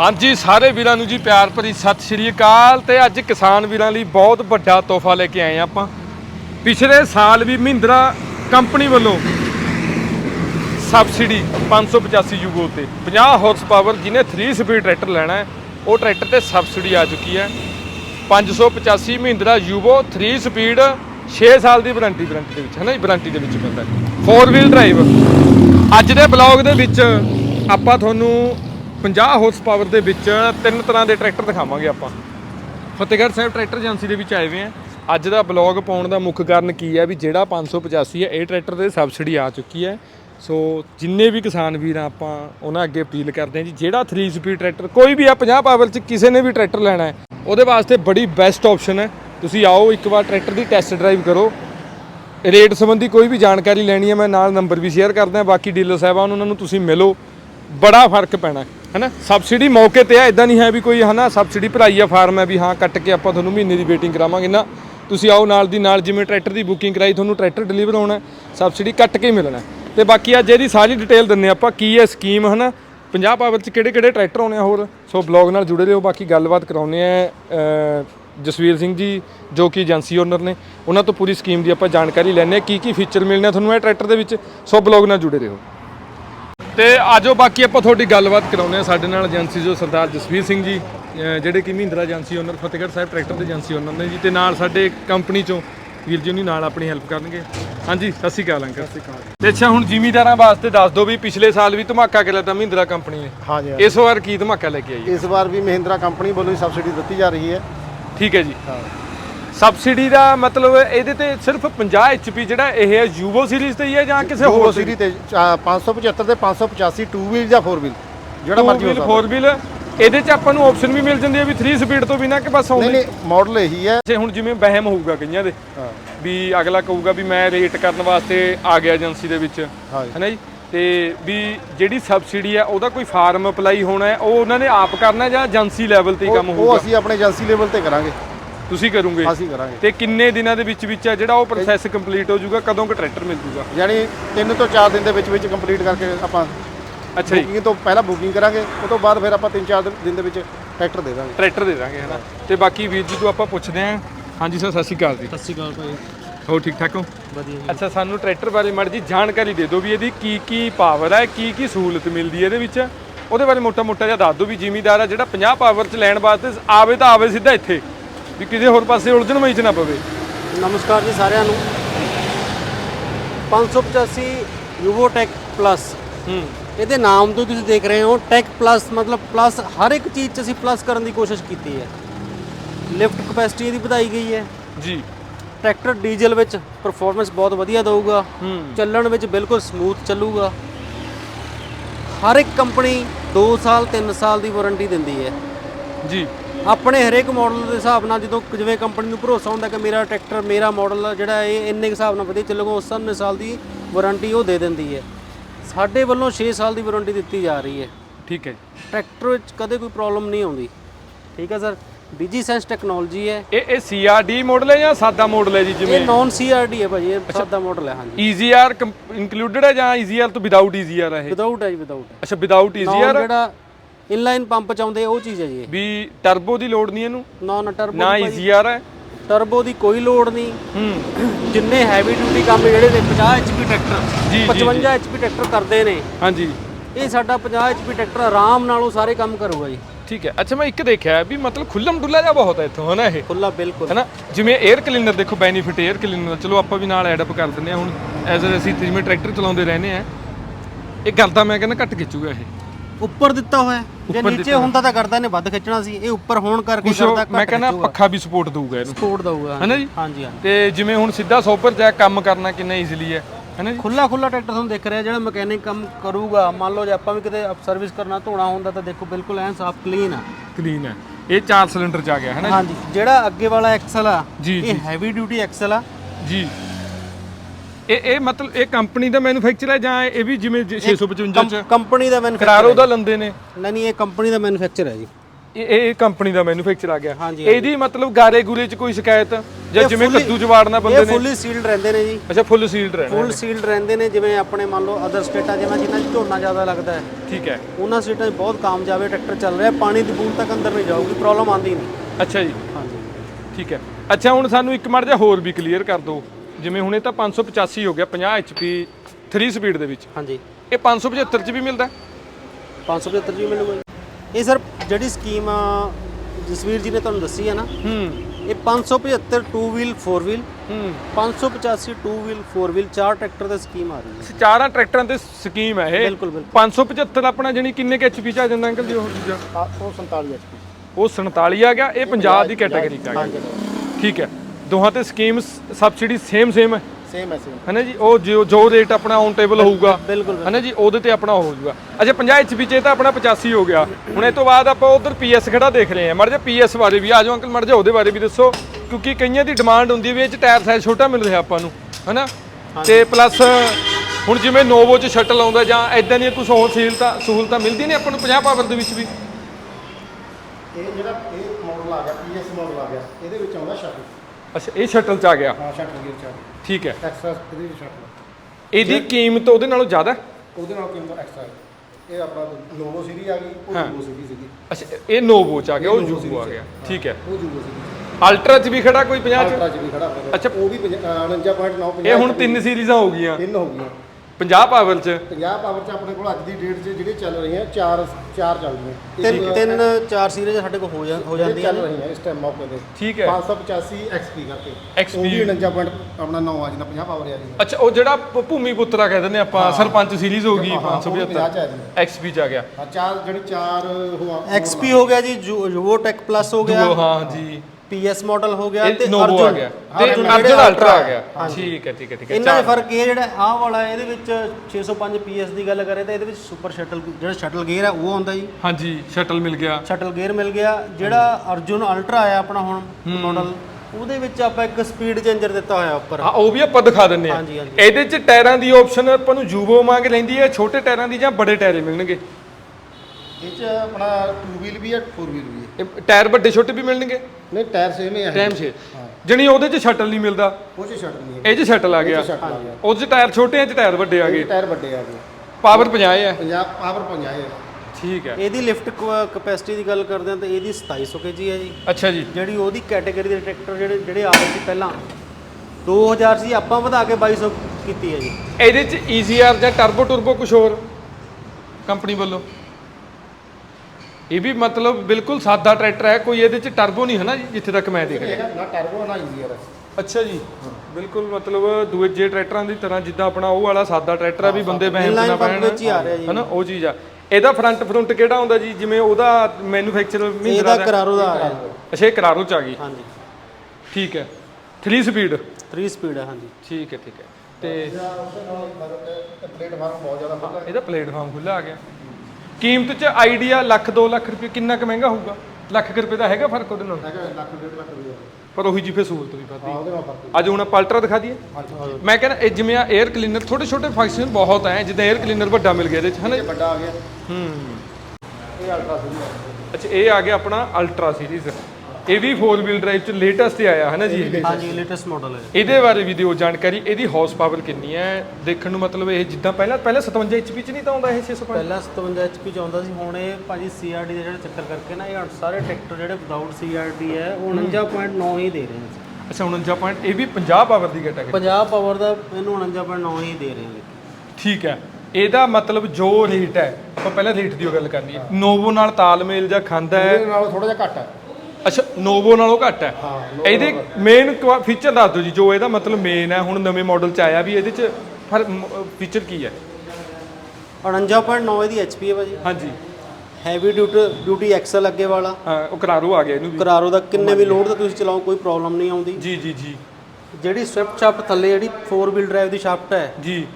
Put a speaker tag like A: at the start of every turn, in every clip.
A: ਹਾਂਜੀ, ਸਾਰੇ ਵੀਰਾਂ ਨੂੰ ਜੀ ਪਿਆਰ ਭਰੀ ਸਤਿ ਸ਼੍ਰੀ ਅਕਾਲ ਤੇ ਅੱਜ ਕਿਸਾਨ ਵੀਰਾਂ ਲਈ ਬਹੁਤ ਵੱਡਾ ਤੋਹਫਾ ਲੈ ਕੇ ਆਏ ਹਾਂ ਆਪਾਂ। ਪਿਛਲੇ ਸਾਲ ਵੀ ਮਹਿੰਦਰਾ ਕੰਪਨੀ ਵੱਲੋਂ ਸਬਸਿਡੀ 585 ਯੂਗੋ ਤੇ 50 ਹਾਰਸ ਪਾਵਰ ਜਿਹਨੇ 3 ਸਪੀਡ ਟਰੈਕਟਰ ਲੈਣਾ ਹੈ, ਉਹ ਟਰੈਕਟਰ ਤੇ ਸਬਸਿਡੀ ਆ ਚੁੱਕੀ ਹੈ। 585 ਮਹਿੰਦਰਾ ਯੂਵੋ 3 ਸਪੀਡ 6 ਸਾਲ ਦੀ ਵਾਰੰਟੀ ਵਾਰੰਟੀ ਦੇ ਵਿੱਚ, ਹੈ ਨਾ ਜੀ? ਵਾਰੰਟੀ ਦੇ ਵਿੱਚ ਮਿਲਦਾ ਹੈ। 4 ਵੀਲ ਡਰਾਈਵ ਅੱਜ ਦੇ ਬਲੌਗ ਦੇ ਵਿੱਚ ਆਪਾਂ ਤੁਹਾਨੂੰ 50 ਹਾਰਸ ਪਾਵਰ ਦੇ ਵਿੱਚ ਤਿੰਨ ਤਰ੍ਹਾਂ ਦੇ ਟਰੈਕਟਰ ਦਿਖਾਵਾਂਗੇ ਆਪਾਂ। ਫਤਿਹਗੜ੍ਹ ਸਾਹਿਬ ਟਰੈਕਟਰ ਏਜੰਸੀ ਦੇ ਵਿੱਚ ਆਏ ਹੋਏ ਆ ਅੱਜ ਦਾ ਬਲੌਗ ਪਾਉਣ ਦਾ ਮੁੱਖ ਕਾਰਨ ਕੀ ਹੈ ਵੀ ਜਿਹੜਾ 585 ਹੈ, ਇਹ ਟਰੈਕਟਰ ਤੇ ਸਬਸਿਡੀ ਆ ਚੁੱਕੀ ਹੈ। ਸੋ ਜਿੰਨੇ ਵੀ ਕਿਸਾਨ ਵੀਰ ਆ, ਆਪਾਂ ਉਹਨਾਂ ਅੱਗੇ ਅਪੀਲ ਕਰਦੇ ਹਾਂ ਜੀ, ਜਿਹੜਾ 3 ਸਪੀਡ ਟਰੈਕਟਰ, ਕੋਈ ਵੀ ਆ 50 ਪਾਵਰ ਚ ਕਿਸੇ ਨੇ ਵੀ ਟਰੈਕਟਰ ਲੈਣਾ ਹੈ, ਉਹਦੇ ਵਾਸਤੇ ਬੜੀ ਬੈਸਟ ਆਪਸ਼ਨ ਹੈ। ਤੁਸੀਂ ਆਓ, ਇੱਕ ਵਾਰ ਟਰੈਕਟਰ ਦੀ ਟੈਸਟ ਡਰਾਈਵ ਕਰੋ। ਰੇਟ ਸੰਬੰਧੀ ਕੋਈ ਵੀ ਜਾਣਕਾਰੀ ਲੈਣੀ ਹੈ, ਮੈਂ ਨਾਲ ਨੰਬਰ ਵੀ ਸ਼ੇਅਰ ਕਰਦਾ, ਬਾਕੀ ਡੀਲਰ ਸਾਹਿਬਾਨ, ਉਹਨਾਂ ਨੂੰ ਤੁਸੀਂ ਮਿਲੋ। ਬੜਾ ਫ਼ਰਕ ਪੈਣਾ ਹੈਨਾ? ਸਬਸਿਡੀ ਮੌਕੇ ਤੇ ਆ ਇਦਾਂ ਨਹੀਂ ਹੈ ਵੀ ਕੋਈ, ਹਨਾ, ਸਬਸਿਡੀ ਭਰਾਈ ਆ ਫਾਰਮ ਹੈ ਵੀ ਹਾਂ, ਕੱਟ ਕੇ ਆਪਾਂ ਤੁਹਾਨੂੰ ਮਹੀਨੇ ਦੀ ਵੇਟਿੰਗ ਕਰਾਵਾਂਗੇ। ਨਾ, ਤੁਸੀਂ ਆਓ ਨਾਲ ਦੀ ਨਾਲ, ਜਿਵੇਂ ਟਰੈਕਟਰ ਦੀ ਬੁਕਿੰਗ ਕਰਾਈ, ਤੁਹਾਨੂੰ ਟਰੈਕਟਰ ਡਿਲੀਵਰ ਹੋਣਾ ਸਬਸਿਡੀ ਕੱਟ ਕੇ ਮਿਲਣਾ ਹੈ। ਤੇ ਬਾਕੀ ਅੱਜ ਇਹਦੀ ਸਾਰੀ ਡਿਟੇਲ ਦਿੰਨੇ ਆਪਾਂ, ਕੀ ਹੈ ਸਕੀਮ, ਹਨਾ 50 ਪਾਵਰ ਚ ਕਿਹੜੇ ਕਿਹੜੇ ਟਰੈਕਟਰ ਆਉਣੇ ਆ ਹੋਰ, ਸੋ ਬਲੌਗ ਨਾਲ ਜੁੜੇ ਰਹੋ। ਬਾਕੀ ਗੱਲਬਾਤ ਕਰਾਉਨੇ ਆ ਜਸਵੀਰ ਸਿੰਘ ਜੀ, ਜੋ ਕਿ ਏਜੰਸੀ ਓਨਰ ਨੇ, ਉਹਨਾਂ ਤੋਂ ਪੂਰੀ ਸਕੀਮ ਦੀ ਆਪਾਂ ਜਾਣਕਾਰੀ ਲੈਣੇ ਆ ਕੀ ਕੀ ਫੀਚਰ ਮਿਲਣੇ ਆ ਤੁਹਾਨੂੰ ਇਹ ਟਰੈਕਟਰ ਦੇ ਵਿੱਚ, ਸੋ ਬਲੌਗ ਨਾਲ ਜੁੜੇ ਰਹੋ। ਤੇ ਆਜੋ ਬਾਕੀ ਆਪਾਂ ਤੁਹਾਡੀ ਗੱਲਬਾਤ ਕਰਾਉਂਦੇ ਆ ਸਾਡੇ ਨਾਲ ਏਜੰਸੀ ਜੋ ਸਰਦਾਰ ਜਸਵੀਰ ਸਿੰਘ ਜੀ ਜਿਹੜੇ ਕਿ Mahindra agency owner Fatehgarh Sahib tractor ਦੇ ਏਜੰਸੀ ਓਨਰ ਨੇ ਜੀ ਤੇ ਨਾਲ ਸਾਡੇ ਕੰਪਨੀ ਚੋਂ ਵੀਰ ਜੀ ਉਹਨੀ ਨਾਲ ਆਪਣੀ ਹੈਲਪ ਕਰਨਗੇ। ਹਾਂਜੀ ਸਤਿ ਸ਼੍ਰੀ ਅਕਾਲ ਅੰਕਲ। ਸਤਿ ਸ਼੍ਰੀ ਅਕਾਲ ਤੇ ਅੱਛਾ ਹੁਣ ਜ਼ਿਮੀਦਾਰਾਂ ਵਾਸਤੇ ਦੱਸ ਦਿਓ ਵੀ ਪਿਛਲੇ ਸਾਲ ਵੀ ਧਮਾਕਾ ਕਰਿਆ ਤਾਂ ਮਹਿੰਦਰਾ ਕੰਪਨੀ ਨੇ।
B: ਹਾਂਜੀ
A: ਇਸ ਵਾਰ ਕੀ ਧਮਾਕਾ ਲੈ ਕੇ ਆਈ ਇਸ
B: ਵਾਰ ਵੀ ਮਹਿੰਦਰਾ ਕੰਪਨੀ ਵੱਲੋਂ ਹੀ ਸਬਸਿਡੀ ਦਿੱਤੀ ਜਾ ਰਹੀ ਹੈ।
A: ਠੀਕ ਹੈ ਜੀ।
B: ਹਾਂ।
A: ਸਬਸਿਡੀ ਦਾ ਮਤਲਬ ਇਹਦੇ ਤੇ ਸਿਰਫ 50 HP ਜਿਹੜਾ ਇਹ ਹੈ ਯੂਵੋ ਸੀਰੀਜ਼ ਤੇ ਹੀ ਹੈ ਜਾਂ ਕਿਸੇ ਹੋਰ
B: ਸੀਰੀਜ਼ ਤੇ 575 ਤੇ 585 2 ਵੀਲ ਜਾਂ 4 ਵੀਲ ਜਿਹੜਾ ਮਰਜ਼ੀ ਹੋ
A: 4 ਵੀਲ ਇਹਦੇ 'ਚ ਆਪਾਂ ਨੂੰ ਆਪਸ਼ਨ ਵੀ ਮਿਲ ਜਾਂਦੀ ਹੈ ਵੀ 3 ਸਪੀਡ ਤੋਂ ਬਿਨਾ ਕਿ ਬਸ ਆਉਂਦੀ
B: ਨਹੀਂ ਮਾਡਲ ਇਹੀ ਹੈ।
A: ਜੇ ਹੁਣ ਜਿਵੇਂ ਵਹਿਮ ਹੋਊਗਾ ਕਈਆਂ ਦੇ ਵੀ ਅਗਲਾ ਕਹੂਗਾ ਵੀ ਮੈਂ ਰੇਟ ਕਰਨ ਵਾਸਤੇ ਆ ਗਿਆ ਏਜੰਸੀ ਦੇ ਵਿੱਚ
B: ਹੈ
A: ਨਾ ਜੀ? ਤੇ ਵੀ ਜਿਹੜੀ ਸਬਸਿਡੀ ਹੈ ਉਹਦਾ ਕੋਈ ਫਾਰਮ ਅਪਲਾਈ ਹੋਣਾ ਉਹ ਉਹਨਾਂ ਨੇ ਆਪ ਕਰਨਾ ਜਾਂ ਏਜੰਸੀ ਲੈਵਲ ਤੇ ਕੰਮ
B: ਹੋਊਗਾ? ਉਹ ਅਸੀਂ ਆਪਣੇ ਏਜੰਸੀ ਲੈਵਲ ਤੇ ਕਰਾਂਗੇ।
A: ਤੁਸੀਂ ਕਰੋਗੇ?
B: ਅਸੀਂ ਕਰਾਂਗੇ।
A: ਤੇ ਕਿੰਨੇ ਦਿਨਾਂ ਦੇ ਵਿੱਚ ਵਿੱਚ ਹੈ ਜਿਹੜਾ ਉਹ ਪ੍ਰੋਸੈਸ ਕੰਪਲੀਟ ਹੋ ਜਾਊਗਾ ਕਦੋਂ ਕਿ ਟਰੈਕਟਰ ਮਿਲ ਜਾਊਗਾ?
B: ਯਾਨੀ 3 ਤੋਂ 4 ਦਿਨ ਦੇ ਵਿੱਚ ਵਿੱਚ ਕੰਪਲੀਟ ਕਰਕੇ ਆਪਾਂ
A: ਅੱਛਾ ਜੀ।
B: ਬੁਕਿੰਗ ਤੋਂ ਪਹਿਲਾਂ ਬੁਕਿੰਗ ਕਰਾਂਗੇ ਉਸ ਤੋਂ ਬਾਅਦ ਫਿਰ ਆਪਾਂ 3-4 ਦਿਨ ਦੇ ਵਿੱਚ ਟਰੈਕਟਰ ਦੇ ਦਾਂਗੇ।
A: ਟਰੈਕਟਰ ਦੇ ਦਾਂਗੇ ਹੈਨਾ? ਤੇ ਬਾਕੀ ਵੀਰ ਜੀ ਤੋਂ ਆਪਾਂ ਪੁੱਛਦੇ ਹਾਂ। ਹਾਂਜੀ ਸਰ ਸਤਿ ਸ਼੍ਰੀ ਅਕਾਲ ਜੀ।
C: ਸਤਿ ਸ਼੍ਰੀ ਅਕਾਲ ਭਾਈ।
A: ਹੋਰ ਠੀਕ ਠਾਕ ਹੋ?
C: ਵਧੀਆ ਜੀ।
A: ਅੱਛਾ ਸਾਨੂੰ ਟਰੈਕਟਰ ਬਾਰੇ ਮਾੜੀ ਜੀ ਜਾਣਕਾਰੀ ਦੇ ਦਿਓ ਵੀ ਇਹਦੀ ਕੀ ਕੀ ਪਾਵਰ ਹੈ ਕੀ ਕੀ ਸਹੂਲਤ ਮਿਲਦੀ ਹੈ ਇਹਦੇ ਵਿੱਚ? ਉਹਦੇ ਬਾਰੇ ਮੋਟਾ ਮੋਟਾ ਜਿਹਾ ਦੱਸ ਦਿਓ ਵੀ ਜ਼ਿਮੀਦਾਰ ਆ ਜਿਹੜਾ 50 ਪਾਵਰ ਚ ਲੈਣ ਵਾਸਤੇ ਆਵੇ ਤਾਂ ਆਵੇ ਸਿੱਧਾ ਇੱਥੇ। ਵੀ ਕਿਸੇ ਹੋਰ ਪਾਸੇ ਉਲਝਣ ਮਈ ਚ ਨਾ ਪਵੇ।
C: ਨਮਸਕਾਰ ਜੀ ਸਾਰਿਆਂ ਨੂੰ। 585 ਯੂਵੋਟੈਕ ਪਲੱਸ
A: ਹੂੰ।
C: ਇਹਦੇ ਨਾਮ ਤੋਂ ਤੁਸੀਂ ਦੇਖ ਰਹੇ ਹੋ ਟੈਕ ਪਲੱਸ ਮਤਲਬ ਪਲੱਸ ਹਰ ਇੱਕ ਚੀਜ਼ 'ਚ ਅਸੀਂ ਪਲੱਸ ਕਰਨ ਦੀ ਕੋਸ਼ਿਸ਼ ਕੀਤੀ ਹੈ। ਲਿਫਟ ਕਪੈਸਿਟੀ ਇਹਦੀ ਵਧਾਈ ਗਈ ਹੈ।
A: ਜੀ।
C: ਟਰੈਕਟਰ ਡੀਜ਼ਲ ਵਿੱਚ ਪਰਫਾਰਮੈਂਸ ਬਹੁਤ ਵਧੀਆ ਦਊਗਾ।
A: ਹੂੰ।
C: ਚੱਲਣ ਵਿੱਚ ਬਿਲਕੁਲ ਸਮੂਥ ਚੱਲੂਗਾ। ਹਰ ਇੱਕ ਕੰਪਨੀ 2 ਸਾਲ 3 ਸਾਲ ਦੀ ਵਾਰੰਟੀ ਦਿੰਦੀ ਹੈ।
A: ਜੀ।
C: ਆਪਣੇ ਹਰੇਕ ਮਾਡਲ ਦੇ ਹਿਸਾਬ ਨਾਲ ਜਦੋਂ ਜਿਵੇਂ ਕੰਪਨੀ ਨੂੰ ਭਰੋਸਾ ਹੁੰਦਾ ਕਿ ਮੇਰਾ ਟਰੈਕਟਰ ਮੇਰਾ ਮਾਡਲ ਜਿਹੜਾ ਇਹ ਇੰਨੇ ਹਿਸਾਬ ਨਾਲ ਵਧੀਆ ਚੱਲੂਗਾ ਉਸ ਸਾਲ ਸਾਲ ਦੀ ਵਾਰੰਟੀ ਉਹ ਦੇ ਦਿੰਦੀ ਹੈ। ਸਾਡੇ ਵੱਲੋਂ 6 ਸਾਲ ਦੀ ਵਾਰੰਟੀ ਦਿੱਤੀ ਜਾ ਰਹੀ ਹੈ।
A: ਠੀਕ ਹੈ।
C: ਟਰੈਕਟਰ ਵਿੱਚ ਕਦੇ ਕੋਈ ਪ੍ਰੋਬਲਮ ਨਹੀਂ ਆਉਂਦੀ। ਠੀਕ ਹੈ ਸਰ ਡੀਜੀ ਸੈਂਸ ਟੈਕਨੋਲੋਜੀ ਹੈ।
A: ਇਹ ਇਹ ਸੀਆਰਡੀ ਮਾਡਲ ਹੈ ਜਾਂ ਸਾਦਾ ਮਾਡਲ ਹੈ ਜੀ
C: ਇਹ
A: ਜਿਵੇਂ?
C: ਨਾਨ ਸੀਆਰਡੀ ਹੈ ਭਾਜੀ ਇਹ ਸਾਦਾ ਮਾਡਲ ਹੈ ਹਾਂਜੀ।
A: ਈਜ਼ੀਆਰ ਇਨਕਲੂਡਡ ਹੈ ਜਾਂ ਈਜ਼ੀਆਰ ਤੋਂ ਵਿਦਆਊਟ ਈਜ਼ੀਆਰ ਹੈ ਇਹ?
C: ਵਿਦਆਊਟ ਹੈ ਜੀ ਵਿਦਆਊਟ
A: ਅੱਛਾ ਵਿਦਆਊਟ ਈਜ਼ੀਆਰ
C: ਜਿਹੜਾ ਇਨਲਾਈਨ ਪੰਪ ਚ ਆਉਂਦੇ ਉਹ ਚੀਜ਼ ਹੈ ਜੀ
A: ਵੀ ਟਰਬੋ ਦੀ ਲੋਡ ਨਹੀਂ ਇਹਨੂੰ?
C: ਨਾਨ ਟਰਬੋ
A: ਨਾ ਈਜ਼ੀਆਰ ਹੈ।
C: ਟਰਬੋ ਦੀ ਕੋਈ ਲੋੜ ਨਹੀਂ।
A: ਹੂੰ।
C: ਜਿੰਨੇ ਹੈਵੀ ਡਿਊਟੀ ਕੰਮ ਜਿਹੜੇ ਨੇ 50 ਐਚਪੀ ਟਰੈਕਟਰ
A: ਜੀ, ਜੀ,
C: 55 ਐਚਪੀ ਟਰੈਕਟਰ ਕਰਦੇ ਨੇ।
A: ਹਾਂਜੀ।
C: ਇਹ ਸਾਡਾ 50 ਐਚਪੀ ਟਰੈਕਟਰ ਆਰਾਮ ਨਾਲ ਉਹ ਸਾਰੇ ਕੰਮ ਕਰੂਗਾ ਜੀ।
A: ਠੀਕ ਹੈ। ਅੱਛਾ ਮੈਂ ਇੱਕ ਦੇਖਿਆ ਵੀ ਮਤਲਬ ਖੁੱਲਮ ਡੁੱਲਾ ਜਿਹਾ ਬਹੁਤ ਹੈ ਇੱਥੋਂ ਹਨਾ ਇਹ?
C: ਖੁੱਲਾ ਬਿਲਕੁਲ।
A: ਹਨਾ? ਜਿਵੇਂ 에ਅਰ ਕਲੀਨਰ ਦੇਖੋ ਬੈਨੀਫਿਟ 에ਅਰ ਕਲੀਨਰ ਚਲੋ ਆਪਾਂ ਵੀ ਨਾਲ ਐਡ ਅਪ ਕਰ ਦਿੰਦੇ ਆ ਹੁਣ ਐਜ਼ ਅਸੀਂ ਜਿਵੇਂ ਟਰੈਕਟਰ ਚਲਾਉਂਦੇ ਰਹਿੰਦੇ ਆ। ਇਹ ਕਰਦਾ ਮੈਂ ਕਹਿੰਦਾ ਘੱਟ ਖਿੱਚੂਗਾ ਇਹ।
C: ਉੱਪਰ ਦਿੱਤਾ ਹੋਇਆ ਹੈ। ਜੇ
A: ਉੱਪਰ
C: ਨੀਚੇ
A: ਦਿੱਤਾ।
C: ਹੁੰਦਾ ਤਾਂ ਕਰਦਾ ਨੇ ਵੱਧ ਖਿੱਚਣਾ ਸੀ। ਇਹ ਉੱਪਰ ਹੋਣ ਕਰਕੇ
A: ਕੁਛ
C: ਕਰਦਾ
A: ਮੈਂ ਕਹਿੰਦਾ ਪੱਖਾ ਵੀ ਸਪੋਰਟ ਦਊਗਾ ਇਹਨੂੰ।
C: ਸਪੋਰਟ ਦਊਗਾ
A: ਹਨਾ ਜੀ?
C: ਹਾਂਜੀ ਹਾਂਜੀ।
A: ਤੇ ਜਿਵੇਂ ਹੁਣ ਸਿੱਧਾ ਸੋਪਰ ਜਾ ਕੰਮ ਕਰਨਾ ਕਿੰਨਾ ਈਜ਼ੀਲੀ ਹੈ ਹਨਾ ਜੀ?
C: ਖੁੱਲਾ ਖੁੱਲਾ ਟਰੈਕਟਰ ਤੁਹਾਨੂੰ ਦਿਖ ਰਿਹਾ ਜਿਹੜਾ ਮਕੈਨਿਕ ਕੰਮ ਕਰੂਗਾ। ਮੰਨ ਲਓ ਜੇ ਆਪਾਂ ਵੀ ਕਿਤੇ ਸਰਵਿਸ ਕਰਨਾ ਧੋਣਾ ਹੁੰਦਾ ਤਾਂ ਦੇਖੋ ਬਿਲਕੁਲ ਐਨ ਸਾਫ਼ ਕਲੀਨ ਆ।
A: ਕਲੀਨ ਹੈ। ਇਹ 4 ਸਿਲੰਡਰ ਚ ਆ ਗਿਆ ਹਨਾ ਜੀ?
C: ਹਾਂਜੀ ਜਿਹੜਾ ਅੱਗੇ ਵਾਲਾ ਐਕਸਲ ਆ
A: ਜੀ,
C: ਇਹ ਹੈਵੀ ਡਿਊਟੀ ਐਕਸਲ ਆ।
A: ਜੀ। ਇਹ ਇਹ ਮਤਲਬ ਇਹ ਕੰਪਨੀ ਦਾ ਮੈਨੂਫੈਕਚਰ ਹੈ ਜਾਂ ਇਹ ਵੀ ਜਿਵੇਂ 655 ਚ
C: ਕੰਪਨੀ ਦਾ ਮੈਨੂਫੈਕਚਰ
A: ਕਰਾਰੋ ਦਾ ਲੰਦੇ ਨੇ।
C: ਨਹੀਂ ਨਹੀਂ ਇਹ ਕੰਪਨੀ ਦਾ ਮੈਨੂਫੈਕਚਰ ਹੈ ਜੀ।
A: ਇਹ ਇਹ ਕੰਪਨੀ ਦਾ ਮੈਨੂਫੈਕਚਰ ਆ ਗਿਆ।
C: ਹਾਂਜੀ,
A: ਇਹਦੀ ਮਤਲਬ ਗਾਰੇ ਗੂਰੇ ਚ ਕੋਈ ਸ਼ਿਕਾਇਤ ਜਾਂ
C: ਇਹ
A: ਜਿਵੇਂ
C: fully-
A: ਕੱਦੂ ਚ ਵਾੜਨਾ ਬੰਦੇ
C: ਇਹ
A: ਨੇ?
C: ਫੁੱਲੀ ਸੀਲਡ ਰਹਿੰਦੇ ਨੇ ਜੀ।
A: ਅੱਛਾ ਫੁੱਲ ਸੀਲਡ ਰਹਿਣਾ
C: ਫੁੱਲ ਸੀਲਡ ਰਹਿੰਦੇ ਨੇ ਜਿਵੇਂ ਆਪਣੇ ਮੰਨ ਲਓ ਅਦਰ ਸਟੇਟਾਂ ਜਿਨ੍ਹਾਂ 'ਚ ਝੋਨਾ ਜ਼ਿਆਦਾ ਲੱਗਦਾ ਹੈ।
A: ਠੀਕ ਹੈ।
C: ਉਹਨਾਂ ਸਟੇਟਾਂ 'ਚ ਬਹੁਤ ਕਾਮਯਾਬ ਹੈ ਟਰੈਕਟਰ ਚੱਲ ਰਿਹਾ ਪਾਣੀ ਦੀ ਬੂੰਦ ਤੱਕ ਅੰਦਰ ਨਹੀਂ ਜਾਊਗੀ ਪ੍ਰੋਬਲਮ ਆਉਂਦੀ ਨਹੀਂ।
A: ਅੱਛਾ ਜੀ।
C: ਹਾਂਜੀ।
A: ਠੀਕ ਹੈ। ਅੱਛਾ ਹੁਣ ਸਾਨੂੰ ਇੱਕ ਮੜ ਜਾ ਹੋਰ ਵੀ ਕਲੀਅਰ ਕਰ ਦਿਓ। ਜਿਵੇਂ ਹੁਣ ਇਹ ਤਾਂ 585 ਹੋ ਗਿਆ 50 HP 3 ਸਪੀਡ ਦੇ ਵਿੱਚ।
C: ਹਾਂਜੀ।
A: ਇਹ 575 ਚ ਵੀ ਮਿਲਦਾ? ਹੈ?
C: 575 ਜੀ ਮਿਲੂਗਾ ਜੀ। ਇਹ ਸਰ ਜਿਹੜੀ ਸਕੀਮ ਆ, ਜਸਵੀਰ ਜੀ ਨੇ ਤੁਹਾਨੂੰ ਦੱਸੀ ਹੈ ਨਾ
A: ਹੂੰ।
C: ਇਹ 575 2 ਵੀਲ 4 ਵੀਲ
A: ਹੂੰ।
C: 585 2 ਵੀਲ 4 ਵੀਲ ਚਾਰ ਟਰੈਕਟਰ ਦੀ ਸਕੀਮ ਆ ਰਹੀ ਹੈ।
A: ਚਾਰਾਂ ਟਰੈਕਟਰਾਂ ਤੇ ਸਕੀਮ ਹੈ ਇਹ।
C: ਬਿਲਕੁਲ ਬਿਲਕੁਲ।
A: 575 ਆਪਣਾ ਜਣੀ ਕਿੰਨੇ ਕੇ HP ਚ ਆ ਜਾਂਦਾ ਅੰਕਲ ਜੀ ਉਹ ਦੂਜਾ
B: ਆ, ਉਹ 47 ਐਚਪੀ
A: ਉਹ 47 ਆ ਗਿਆ ਇਹ 50 ਦੀ ਕੈਟਾਗਰੀ ਚ ਆ ਗਿਆ। ਠੀਕ ਹੈ। ਦੋਹਾਂ ਤੇ ਸਕੀਮ ਸਬਸਿਡੀ ਸੇਮ ਸੇਮ ਹੈ?
B: ਸੇਮ ਹੈ ਸੇਮ
A: ਹਨਾ ਜੀ? ਉਹ ਜੋ ਜੋ ਰੇਟ ਆਪਣਾ ਔਨ ਟੇਬਲ ਹੋਊਗਾ।
C: ਬਿਲਕੁਲ
A: ਹਨਾ ਜੀ? ਉਹਦੇ ਤੇ ਆਪਣਾ ਹੋ ਜਾਊਗਾ ਅੱਛਾ 50 HP ਚ ਇਹ ਤਾਂ ਆਪਣਾ 85 ਹੋ ਗਿਆ। ਹੁਣ ਇਹ ਤੋਂ ਬਾਅਦ ਆਪਾਂ ਉਧਰ PS ਖੜਾ ਦੇਖ ਰਹੇ ਹਾਂ। ਮੜ ਜਾ PS ਬਾਰੇ ਵੀ। ਆ ਜਾਓ ਅੰਕਲ ਮੜ ਜਾ ਉਹਦੇ ਬਾਰੇ ਵੀ ਦੱਸੋ। ਕਿਉਂਕਿ ਕਈਆਂ ਦੀ ਡਿਮਾਂਡ ਹੁੰਦੀ ਵੀ ਇਹ ਚ ਟਾਇਰ ਸਾਈਜ਼ ਛੋਟਾ ਮਿਲ ਰਿਹਾ ਆਪਾਂ ਨੂੰ। ਹਨਾ? ਤੇ ਪਲੱਸ ਹੁਣ ਜਿਵੇਂ ਨੋਵੋ ਚ ਸ਼ਟਲ ਆਉਂਦਾ ਜਾਂ ਐਦਾਂ ਦੀਆਂ ਕੁਝ ਹੋਰ ਸਹੂਲਤਾਂ ਸਹੂਲਤਾਂ ਮਿਲਦੀਆਂ ਨੇ ਆਪਾਂ ਨੂੰ 50 ਪਾਵਰ ਦੇ ਵਿੱਚ ਵੀ?
B: ਇਹ ਜਿਹੜਾ ਇਹ ਮਾਡਲ ਆ ਗਿਆ ਪੀਐਸ ਮਾਡਲ ਆ ਗਿਆ ਇਹਦੇ ਵਿੱਚ ਆਉਂਦਾ ਸ਼ਟਲ
A: ਅੱਛਾ ਇਹ ਸ਼ਟਲ ਚ ਆ ਗਿਆ।
B: ਹਾਂ ਸ਼ਟਲ ਗੇਅਰ ਚ ਆ
A: ਠੀਕ ਹੈ।
B: ਗਿਆ ਐਕਸਟਰਾ ਇਹਦੇ ਵਿੱਚ ਸ਼ਟਲ
A: ਇਹਦੀ ਕੀਮਤ ਉਹਦੇ ਨਾਲੋਂ ਜ਼ਿਆਦਾ? ਹੈ?
B: ਉਹਦੇ ਨਾਲ ਕਿੰਨਾ ਐਕਸਟਰਾ ਇਹ ਆਪਣਾ ਨੋਵੋ ਸੀਰੀ ਆ ਗਈ ਉਹ
A: ਹਾਂ।
B: ਜੂਵੋ ਸੀਰੀ ਸੀਗੀ।
A: ਅੱਛਾ ਇਹ ਨੋਵੋ ਚ ਆ ਗਿਆ ਉਹ
B: Novo
A: ਜੂਬੋ ਆ
B: series
A: ਗਿਆ। ਠੀਕ ਹੈ।
B: ਉਹ ਜੂਵੋ ਸੀਰੀ
A: ਅਲਟਰਾ ਚ ਵੀ ਖੜਾ ਕੋਈ 50 ਚ?
B: ਅਲਟਰਾ ਚ ਵੀ ਖੜਾ। ਹੋਇਆ
A: ਅੱਛਾ।
B: ਉਹ ਵੀ 49.9
A: ਇਹ ਹੁਣ ਤਿੰਨ ਸੀਰੀਜ਼ਾਂ ਹੋ ਗਈਆਂ।
B: ਤਿੰਨ ਹੋ ਗਈਆਂ।
A: 50 ਪਾਵਰ ਚ?
B: 50 ਪਾਵਰ ਚ ਆਪਣੇ ਕੋਲ ਅੱਜ ਦੀ ਡੇਟ 'ਚ ਜਿਹੜੀ ਚੱਲ ਰਹੀਆਂ ਚਾਰ ਚਾਰ ਚੱਲ ਰਹੀਆਂ।
C: ਤਿੰਨ ਤਿੰਨ ਚਾਰ ਸੀਰੀਜ਼ ਸਾਡੇ ਕੋਲ ਹੋ ਜਾਂ ਹੋ ਜਾਂਦੀਆਂ
B: ਚੱਲ ਰਹੀਆਂ ਇਸ ਟਾਈਮ ਮੌਕੇ ਤੇ।
A: ਠੀਕ ਹੈ।
B: 585 XP ਕਰਕੇ।
A: XP
B: ਉਹ ਵੀ 49 ਪੁਆਇੰਟ ਆਪਣਾ 9 ਆ ਜਾਂਦਾ 50 ਪਾਵਰ ਆ ਰਹੀ
A: ਅੱਛਾ ਉਹ ਜਿਹੜਾ ਭ- ਭੂਮੀ ਪੁੱਤਰਾ ਕਹਿ ਦਿੰਦੇ ਆਪਾਂ ਸਰਪੰਚ ਸੀਰੀਜ਼ ਹੋ ਗਈ 575
B: ਚ ਆ ਰਹੀ
A: XP ਚ ਆ ਗਿਆ।
B: ਹਾਂ ਚਾਰ ਜਿਹੜੀ ਚਾਰ ਹੁਆ
C: XP ਹੋ ਗਿਆ ਜੀ ਯੂਵੋ ਟੈਕ ਪਲੱਸ ਹੋ ਗਿਆ।
A: ਹਾਂ ਜੀ।
C: ਪੀਐਸ ਮਾਡਲ ਹੋ ਗਿਆ
A: ਇਹ ਨੋਵੋ ਆ ਗਿਆ। ਤੇ
C: ਅਰਜੁਨ
A: ਅਲਟਰਾ ਆ ਗਿਆ। ਠੀਕ ਹੈ ਠੀਕ ਹੈ ਠੀਕ ਹੈ।
C: ਇਹਨਾਂ ਦਾ। ਫ਼ਰਕ ਇਹ ਜਿਹੜਾ ਆਹ ਵਾਲਾ ਇਹਦੇ ਵਿੱਚ 605 ਪੀਐਸ ਦੀ ਗੱਲ ਕਰੇ ਤਾਂ ਇਹਦੇ ਵਿੱਚ ਸੁਪਰ ਸ਼ਟਲ ਜਿਹੜਾ ਸ਼ਟਲ ਗੇਅਰ ਹੈ ਉਹ ਆਉਂਦਾ ਜੀ।
A: ਹਾਂਜੀ ਸ਼ਟਲ ਮਿਲ ਗਿਆ।
C: ਸ਼ਟਲ ਗੇਅਰ ਮਿਲ ਗਿਆ। ਜਿਹੜਾ ਅਰਜੁਨ ਅਲਟਰਾ ਆਇਆ ਆਪਣਾ ਹੁਣ ਮਾਡਲ ਉਹਦੇ ਵਿੱਚ ਆਪਾਂ ਇੱਕ ਸਪੀਡ ਚੇਂਜਰ ਦਿੱਤਾ ਹੋਇਆ ਉੱਪਰ।
A: ਹਾਂ ਉਹ ਵੀ ਆਪਾਂ ਦਿਖਾ ਦਿੰਨੇ ਆ। ਇਹਦੇ ਚ ਟਾਇਰਾਂ ਦੀ ਆਪਸ਼ਨ ਆਪਾਂ ਨੂੰ ਜੂਬੋ ਮੰਗ ਲੈਂਦੀ ਹੈ ਛੋਟੇ ਟਾਇਰਾਂ ਦੀ ਜਾਂ ਬੜੇ ਟਾਇਰੇ ਮਿਲਣਗੇ।
B: ਇਹ ਚ ਆਪਣਾ 2 ਵੀਲ ਵੀ ਹੈ 4 ਵੀਲ ਵੀ ਹੈ
A: ਇਹ ਟਾਇਰ ਵੱਡੇ ਛੋਟੇ ਵੀ ਮਿਲਣਗੇ?
B: ਨਹੀਂ ਟਾਇਰ ਸੇਮ ਹੀ ਹੈ
A: ਟਾਈਮ 'ਚ ਜਣੀ ਉਹਦੇ ਚ ਸ਼ਟਲ ਨਹੀਂ ਮਿਲਦਾ?
B: ਉਹ ਚ ਸ਼ਟਲ ਨਹੀਂ ਹੈ
A: ਇਹ ਚ ਸ਼ਟਲ ਆ ਗਿਆ।
B: ਇਹ 'ਚ
A: ਉਹਦੇ ਟਾਇਰ ਛੋਟੇ ਆ ਚ ਟਾਇਰ ਵੱਡੇ ਆ ਗਏ?
B: ਟਾਇਰ ਵੱਡੇ ਆ ਗਏ।
A: ਪਾਵਰ 50 ਹੈ
B: 50 ਪਾਵਰ 50 ਹੈ
A: ਠੀਕ ਹੈ
C: ਇਹਦੀ ਲਿਫਟ ਕਪੈਸਿਟੀ ਦੀ ਗੱਲ ਕਰਦੇ ਹਾਂ ਤਾਂ ਇਹਦੀ 2700 ਕੇਜੀ ਹੈ ਜੀ।
A: ਅੱਛਾ ਜੀ।
C: ਜਿਹੜੀ ਉਹਦੀ ਕੈਟਾਗਰੀ ਦੇ ਟਰੈਕਟਰ ਜਿਹੜੇ ਜਿਹੜੇ ਆ ਰਹੇ ਸੀ ਪਹਿਲਾਂ 2000 ਸੀ ਆਪਾਂ ਵਧਾ ਕੇ 2200 ਕੀਤੀ ਹੈ ਜੀ।
A: ਇਹਦੇ ਚ ਈਜ਼ੀਆਰ ਜਾਂ ਟਰਬੋ ਟੁਰਬੋ ਕੁਝ ਹੋਰ? ਕੰਪਨੀ ਵੱਲੋਂ? ਇਹ ਵੀ ਮਤਲਬ ਬਿਲਕੁਲ ਸਾਦਾ ਟਰੈਕਟਰ ਹੈ ਕੋਈ ਇਹਦੇ ਚ ਟਰਬੋ ਨਹੀਂ ਹੈ ਨਾ ਜੀ ਜਿੱਥੇ ਤੱਕ ਮੈਂ ਦੇਖ ਰਿਹਾ।
B: ਨਾ ਟਰਬੋ ਨਾ ਈਜ਼ੀਅਰ ਹੈ
A: ਅੱਛਾ ਜੀ ਬਿਲਕੁਲ ਮਤਲਬ ਦੂਏ ਜੇ ਟਰੈਕਟਰਾਂ ਦੀ ਤਰ੍ਹਾਂ ਜਿੱਦਾਂ ਆਪਣਾ ਉਹ ਵਾਲਾ ਸਾਦਾ ਟਰੈਕਟਰ ਆ ਵੀ ਬੰਦੇ ਬਹਿਣ
C: Inline
A: ਨਾ
C: pump
A: ਬਹਿਣ
C: ਵਿੱਚ ਹੀ ਆ ਰਿਹਾ ਜੀ।
A: ਹਨਾ ਉਹ ਚੀਜ਼ ਆ। ਇਹਦਾ ਫਰੰਟ ਫਰੰਟ ਕਿਹੜਾ ਹੁੰਦਾ ਜੀ ਜਿਵੇਂ ਉਹਦਾ ਮੈਨੂਫੈਕਚਰ ਮਹਿੰਦਰਾ
C: ਇਹਦਾ
A: ਦਾ?
C: ਕਰਾਰੋ ਦਾ ਆ ਰਿਹਾ।
A: ਅੱਛਾ ਇਹ ਕਰਾਰੋ ਚ ਆ ਗਈ।
C: ਹਾਂਜੀ।
A: ਠੀਕ ਹੈ। 3 ਸਪੀਡ
C: 3 ਸਪੀਡ ਹੈ ਹਾਂਜੀ।
A: ਠੀਕ ਹੈ ਠੀਕ ਹੈ। ਤੇ
B: ਪਲੇਟਫਾਰਮ ਬਹੁਤ ਜ਼ਿਆਦਾ
A: ਇਹਦਾ ਪਲੇਟਫਾਰਮ ਖੁੱਲਾ ਆ ਗਿਆ। ਕੀਮਤ ਚ ਆਈਡੀਆ ਲੱਖ 2 ਲੱਖ ਰੁਪਏ ਕਿੰਨਾ ਕੁ ਮਹਿੰਗਾ ਹੋਊਗਾ? ਲੱਖ ਕੁ ਰੁਪਏ ਦਾ ਹੈਗਾ ਫ਼ਰਕ ਉਹਦੇ ਨਾਲ?
B: ਹੈਗਾ ਲੱਖ ਡੇਢ ਲੱਖ ਰੁਪਏ।
A: ਪਰ ਉਹੀ ਜੀ ਫੇ ਸਹੂਲਤ ਵੀ
B: ਹਾਂ
A: ਵੱਧਦੀ
B: ਉਹਦੇ ਨਾਲ ਫ਼ਰਕ
A: ਅੱਜ ਹੁਣ ਆਪਾਂ ਅਲਟਰਾ ਦਿਖਾ ਦਈਏ।
B: ਹਾਂਜੀ
A: ਮੈਂ ਕਹਿੰਦਾ ਇਹ ਜਿਵੇਂ ਆ 에ਅਰ ਕਲੀਨਰ ਛੋਟੇ ਛੋਟੇ ਫੰਕਸ਼ਨ ਬਹੁਤ ਹੈ ਜਿੱਦਾਂ 에ਅਰ ਕਲੀਨਰ ਵੱਡਾ ਮਿਲ ਗਿਆ ਇਹਦੇ ਚ ਹਨਾ
B: ਇਹ ਵੱਡਾ ਆ ਗਿਆ।
A: ਹੂੰ।
B: ਇਹ ਅਲਟਰਾ ਸੀਰੀ ਹੈ
A: ਅੱਛਾ ਇਹ ਆ ਗਿਆ ਆਪਣਾ ਅਲਟਰਾ ਸੀਰੀਜ਼ ਇਹ ਵੀ 4 ਵੀਲ ਡਰਾਈਵ ਚ ਲੇਟੈਸਟ ਆਇਆ ਹੈ ਨਾ ਜੀ? ਇਹ?
C: ਹਾਂਜੀ ਲੇਟੈਸਟ ਮਾਡਲ ਹੈ।
A: ਇਹਦੇ ਬਾਰੇ ਵੀ ਦਿਓ ਜਾਣਕਾਰੀ ਇਹਦੀ ਹਾਰਸ ਪਾਵਰ ਕਿੰਨੀ ਹੈ? ਦੇਖਣ ਨੂੰ ਮਤਲਬ ਇਹ ਜਿੱਦਾਂ ਪਹਿਲਾਂ ਪਹਿਲਾਂ 57 HP ਚ ਨਹੀਂ ਤਾਂ ਆਉਂਦਾ ਇਹ 605
C: ਪਹਿਲਾਂ 57 HP ਚ ਆਉਂਦਾ ਸੀ ਹੁਣ ਇਹ ਭਾਜੀ CRD ਦੇ ਜਿਹੜੇ ਚੱਕਰ ਕਰਕੇ ਨਾ ਇਹ ਸਾਰੇ ਟਰੈਕਟਰ ਜਿਹੜੇ ਵਿਦਆਊਟ CRD ਹੈ ਉਹ 49.9 ਹੀ ਦੇ ਰਹੇ ਨੇ।
A: ਅੱਛਾ 49 ਪੁਆਇੰਟ ਇਹ ਵੀ 50 ਪਾਵਰ ਦੀ ਕੈਟਾਗਰੀ
C: 50 ਪਾਵਰ ਦਾ ਇਹਨੂੰ 49.9 ਹੀ ਦੇ ਰਹੇ ਨੇ।
A: ਠੀਕ ਹੈ ਇਹਦਾ ਮਤਲਬ ਜੋ ਰੇਟ ਹੈ ਆਪਾਂ ਪਹਿਲਾਂ ਰੇਟ ਦੀ ਓ ਗੱਲ ਕਰਨੀ ਹੈ। ਨੋਵੋ ਨਾਲ ਤਾਲਮੇਲ ਜਾਂ ਖਾਂਦਾ ਹੈ।
B: ਇਹਦੇ ਨਾਲ ਥੋੜਾ ਜਿਹਾ ਘੱਟ ਹੈ।
A: ਅੱਛਾ ਨੋਵੋ ਨਾਲੋਂ ਘੱਟ ਹੈ।
B: ਹਾਂ
A: ਇਹਦੇ ਮੇਨ ਫੀਚਰ ਦੱਸ ਦਿਓ ਜੀ ਜੋ ਇਹਦਾ ਮਤਲਬ ਮੇਨ ਹੈ ਹੁਣ ਨਵੇਂ ਮਾਡਲ ਚ ਆਇਆ ਵੀ ਇਹਦੇ ਚ ਫਰ ਫੀਚਰ ਕੀ ਹੈ?
C: 49.9 ਇਹਦੀ HP ਹੈ ਭਾਜੀ।
A: ਹਾਂਜੀ।
C: ਹੈਵੀ ਡਿਊਟੀ ਡਿਊਟੀ ਐਕਸਲ ਅੱਗੇ ਵਾਲਾ।
A: ਹਾਂ, ਉਹ ਕਰਾਰੋ ਆ ਗਿਆ ਇਹਨੂੰ ਵੀ।
C: ਕਰਾਰੋ ਦਾ ਕਿੰਨੇ ਵੀ ਲੋਡ ਦਾ ਤੁਸੀਂ ਚਲਾਓ ਕੋਈ ਪ੍ਰੋਬਲਮ ਨਹੀਂ ਆਉਂਦੀ।
A: ਜੀ ਜੀ ਜੀ।
C: ਜਿਹੜੀ ਸਵਿਫਟ ਸ਼ਾਫਟ ਥੱਲੇ ਜਿਹੜੀ 4 ਵੀਲ ਡਰਾਈਵ ਦੀ ਸ਼ਾਫਟ ਹੈ
A: ਜੀ।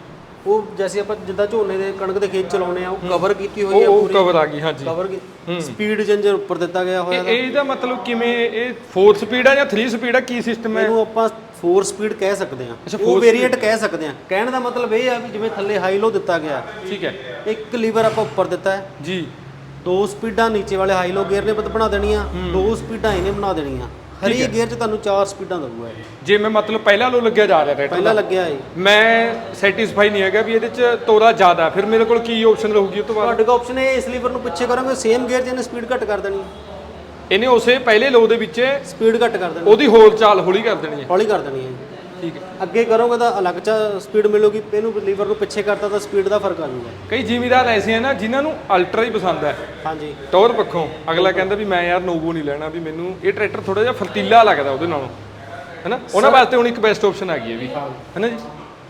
C: ਉਹ ਜੈਸੇ ਆਪਾਂ ਜਿੱਦਾਂ ਝੋਨੇ ਦੇ ਕਣਕ ਦੇ ਖੇਤ ਚਲਾਉਨੇ ਆ ਉਹ ਕਵਰ ਕੀਤੀ ਹੋਈ ਹੈ
A: ਉਹ
C: ਪੂਰੀ।
A: ਕਵਰ ਆ ਗਈ ਹਾਂਜੀ।
C: ਕਵਰ ਕੀ ਸਪੀਡ ਚੇਂਜਰ ਉੱਪਰ ਦਿੱਤਾ ਗਿਆ ਹੋਇਆ
A: ਇਹ ਇਹਦਾ ਮਤਲਬ ਕਿਵੇਂ ਇਹ 4 ਸਪੀਡ ਹੈ ਜਾਂ 3 ਸਪੀਡ ਹੈ ਕੀ ਸਿਸਟਮ ਹੈ?
C: ਇਹਨੂੰ ਆਪਾਂ 4 ਸਪੀਡ ਕਹਿ ਸਕਦੇ
A: ਅੱਛਾ,
C: ਉਹ ਵੇਰੀਐਂਟ ਕਹਿ ਸਕਦੇ ਹਾਂ ਕਹਿਣ ਦਾ ਮਤਲਬ ਇਹ ਆ ਵੀ ਜਿਵੇਂ ਥੱਲੇ ਹਾਈ ਲੋ ਦਿੱਤਾ ਗਿਆ।
A: ਠੀਕ ਹੈ।
C: ਇੱਕ ਲੀਵਰ ਆਪਾਂ ਉੱਪਰ ਦਿੱਤਾ ਹੈ।
A: ਜੀ।
C: ਦੋ ਸਪੀਡਾਂ ਨੀਚੇ ਵਾਲੇ ਹਾਈ ਲੋ ਗੇਅਰ ਨੇ ਬਣਾ ਦੇਣੀਆਂ। ਦੋ ਸਪੀਡਾਂ ਇਹਨੇ ਬਣਾ ਦੇਣੀਆਂ। ਹਰੇਕ ਗੇਅਰ 'ਚ ਤੁਹਾਨੂੰ ਚਾਰ ਸਪੀਡਾਂ ਦਊਗਾ ਇਹ।
A: ਜੇ ਮੈਂ ਮਤਲਬ ਪਹਿਲਾਂ ਲੋ ਲੱਗਿਆ ਜਾ ਰਿਹਾ ਟਰੈਕਟਰ
C: ਪਹਿਲਾਂ ਲੱਗਿਆ ਹੈ
A: ਮੈਂ ਸੈਟੀਸਫਾਈ ਨਹੀਂ ਹੈਗਾ ਵੀ ਇਹਦੇ ਚ ਤੋਰਾ ਜ਼ਿਆਦਾ। ਫਿਰ ਮੇਰੇ ਕੋਲ ਕੀ ਆਪਸ਼ਨ ਰਹੂਗੀ ਉਸ ਤੋਂ ਬਾਅਦ?
C: ਤੁਹਾਡੇ ਕੋਲ ਆਪਸ਼ਨ ਹੈ ਇਸ ਲੀਵਰ ਨੂੰ ਪਿੱਛੇ ਕਰੋਗੇ ਸੇਮ ਗੇਅਰ 'ਚ ਇਹਨੇ ਸਪੀਡ ਘੱਟ ਕਰ ਦੇਣੀ
A: ਇਹਨੇ ਉਸੇ ਪਹਿਲੇ ਲੋ ਦੇ ਵਿੱਚ
C: ਸਪੀਡ ਘੱਟ ਕਰ ਦੇਣੀ
A: ਉਹਦੀ ਹੋਰ ਚਾਲ ਹੌਲੀ ਕਰ ਦੇਣੀ ਹੈ।
C: ਹੌਲੀ ਕਰ ਦੇਣੀ ਹੈ
A: ਠੀਕ ਹੈ।
C: ਅੱਗੇ ਕਰੋਗੇ ਤਾਂ ਅਲੱਗ ਚਾ ਸਪੀਡ ਮਿਲੂਗੀ ਇਹਨੂੰ ਲੀਵਰ ਨੂੰ ਪਿੱਛੇ ਕਰਤਾ ਤਾਂ ਸਪੀਡ ਦਾ ਫ਼ਰਕ ਆ ਜਾਊਗਾ।
A: ਕਈ ਜ਼ਿਮੀਦਾਰ ਐਸੇ ਆ ਨਾ ਜਿਨ੍ਹਾਂ ਨੂੰ ਅਲਟਰਾ ਹੀ ਪਸੰਦ ਹੈ।
C: ਹਾਂਜੀ।
A: ਟੌਰ ਪੱਖੋਂ ਅਗਲਾ ਕਹਿੰਦਾ ਵੀ ਮੈਂ ਯਾਰ ਨੋਵੋ ਨਹੀਂ ਲੈਣਾ ਵੀ ਮੈਨੂੰ ਇਹ ਟਰੈਕਟਰ ਥੋੜਾ ਜਿਹਾ ਫਰਤੀਲਾ ਲੱਗਦਾ ਉਹਦੇ ਨਾਲੋਂ। ਹੈਨਾ? ਉਹਨਾਂ ਵਾਸਤੇ ਹੁਣ ਇੱਕ ਬੈਸਟ ਆਪਸ਼ਨ ਆ ਗਈ ਹੈ। ਵੀ ਹੈਨਾ ਜੀ?